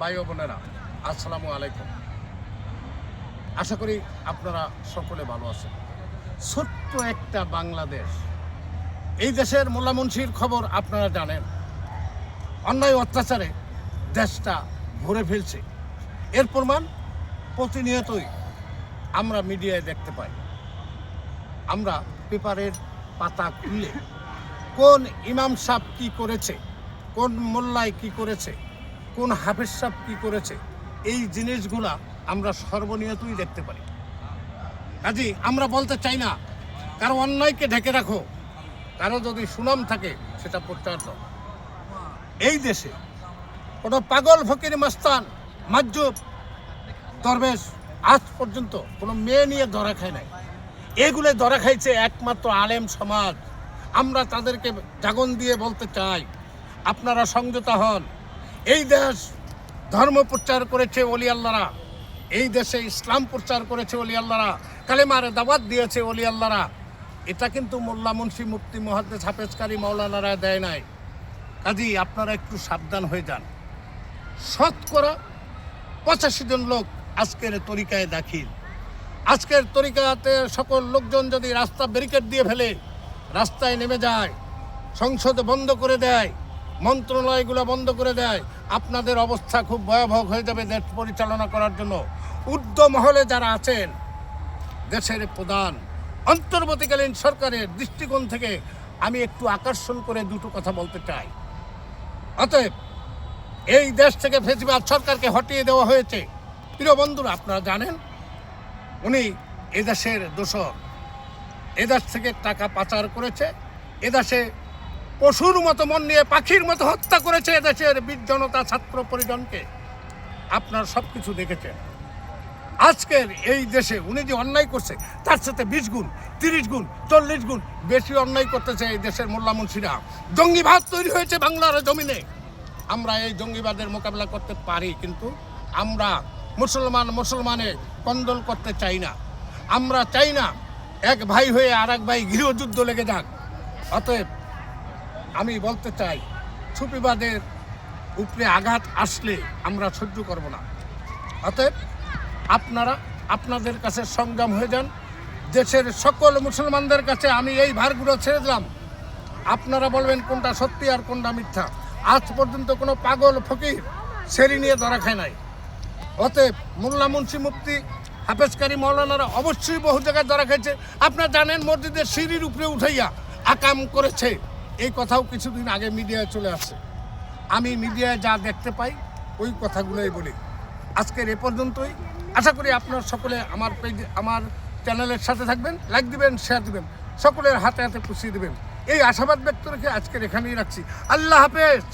ভাই বোনেরা, আসসালামু আলাইকুম। আশা করি আপনারা সকলে ভালো আছেন। ছোট্ট একটা বাংলাদেশ। এই দেশের মোল্লামুন্সির খবর আপনারা জানেন। অন্যায় অত্যাচারে দেশটা ভরে ফেলছে। এর প্রমাণ প্রতিনিয়তই আমরা মিডিয়ায় দেখতে পাই। আমরা পেপারের পাতা খুললে কোন ইমাম সাহ কি করেছে, কোন মোল্লায় কি করেছে কোন হাফেজ সাহ কি করেছে? এই জিনিসগুলা আমরা সর্বনিয়তই দেখতে পারি। কাজী আমরা বলতে চাই না, কারও অন্যায়কে ঢেকে রাখো, কারও যদি সুনাম থাকে সেটা প্রচার এই দেশে কোনো পাগল ফকির মাস্তান মাজুব দরবেশ আজ পর্যন্ত কোনো মেয়ে নিয়ে ধরা খায় নাই। এগুলো ধরা খাইছে একমাত্র আলেম সমাজ। আমরা তাদেরকে জাগন দিয়ে বলতে চাই, আপনারা সংযত হন। এই দেশ ধর্ম প্রচার করেছে অলি আল্লাহরা এই দেশে ইসলাম প্রচার করেছে অলি আল্লাহরা কালেমারে দাওয়াত দিয়েছে অলি আল্লাহরা এটা কিন্তু মোল্লা মুন্সি মুফতি মহাদ্দেস হাফেজকারী মৌলানারা দেয় নাই। কাজী, আপনারা একটু সাবধান হয়ে যান। শতকরা পঁচাশি জন লোক আজকের তরিকায় দাখিল। আজকের তরিকাতে সকল লোকজন যদি রাস্তা ব্যারিকেড দিয়ে ফেলে, রাস্তায় নেমে যায়, সংসদ বন্ধ করে দেয় মন্ত্রণালয়গুলো বন্ধ করে দেয়। আপনাদের অবস্থা খুব ভয়াবহ হয়ে যাবে দেশ পরিচালনা করার জন্য। মহলে যারা আছেন, দেশের প্রধান, অন্তর্বর্তীকালীন সরকারের দৃষ্টিকোণ থেকে আমি একটু আকর্ষণ করে দুটো কথা বলতে চাই। অতএব, এই দেশ থেকে ফেসিবাদ সরকারকে হটিয়ে দেওয়া হয়েছে। প্রিয় বন্ধুরা, আপনারা জানেন, উনি এদেশের দোষর। এদেশ থেকে টাকা পাচার করেছে। এদেশে পশুর মতো মন নিয়ে পাখির মতো হত্যা করেছে এদেশের বীর জনতা ছাত্র পরিজনকে। আপনার সব কিছু দেখেছেন। আজকের এই দেশে উনি যে অন্যায় করছে, তার সাথে বিশ গুণ, তিরিশ গুণ, চল্লিশ গুণ বেশি অন্যায় করতেছে এই দেশের মোল্লা মুন্সিরা। জঙ্গিবাদ তৈরি হয়েছে বাংলার জমিনে। আমরা এই জঙ্গিবাদের মোকাবিলা করতে পারি, কিন্তু আমরা মুসলমান মুসলমানে কন্দল করতে চাই না। আমরা চাই না এক ভাই হয়ে আর এক ভাই গৃহযুদ্ধ লেগে যাক। অতএব আমি বলতে চাই, ছুপিবাদের উপরে আঘাত আসলে আমরা সহ্য করব না। অতএব আপনারা আপনাদের কাছে সংগ্রাম হয়ে যান। দেশের সকল মুসলমানদের কাছে আমি এই ভারগুলো ছেড়ে দিলাম। আপনারা বলবেন কোনটা সত্যি আর কোনটা মিথ্যা। আজ পর্যন্ত কোনো পাগল, ফকির সেরি নিয়ে ধরা খায় নাই। অতএব মোল্লা মুন্সি মুফতি হাফেজকারী মৌলানারা অবশ্যই বহু জায়গায় ধরা খাইছে। আপনারা জানেন মসজিদের সিঁড়ির উপরে উঠাইয়া আকাম করেছে। এই কথাও কিছুদিন আগে মিডিয়ায় চলে আসছে আমি মিডিয়ায় যা দেখতে পাই, ওই কথাগুলোই বলি। আজকের এ পর্যন্তই। আশা করি আপনার সকলে আমার পেজ, আমার চ্যানেলের সাথে থাকবেন, লাইক দিবেন শেয়ার দিবেন, সকলের হাতে হাতে পুষিয়ে দেবেন। এই আশাবাদ ব্যক্ত রেখে আজকের এখানেই রাখছি। আল্লাহ হাফেজ!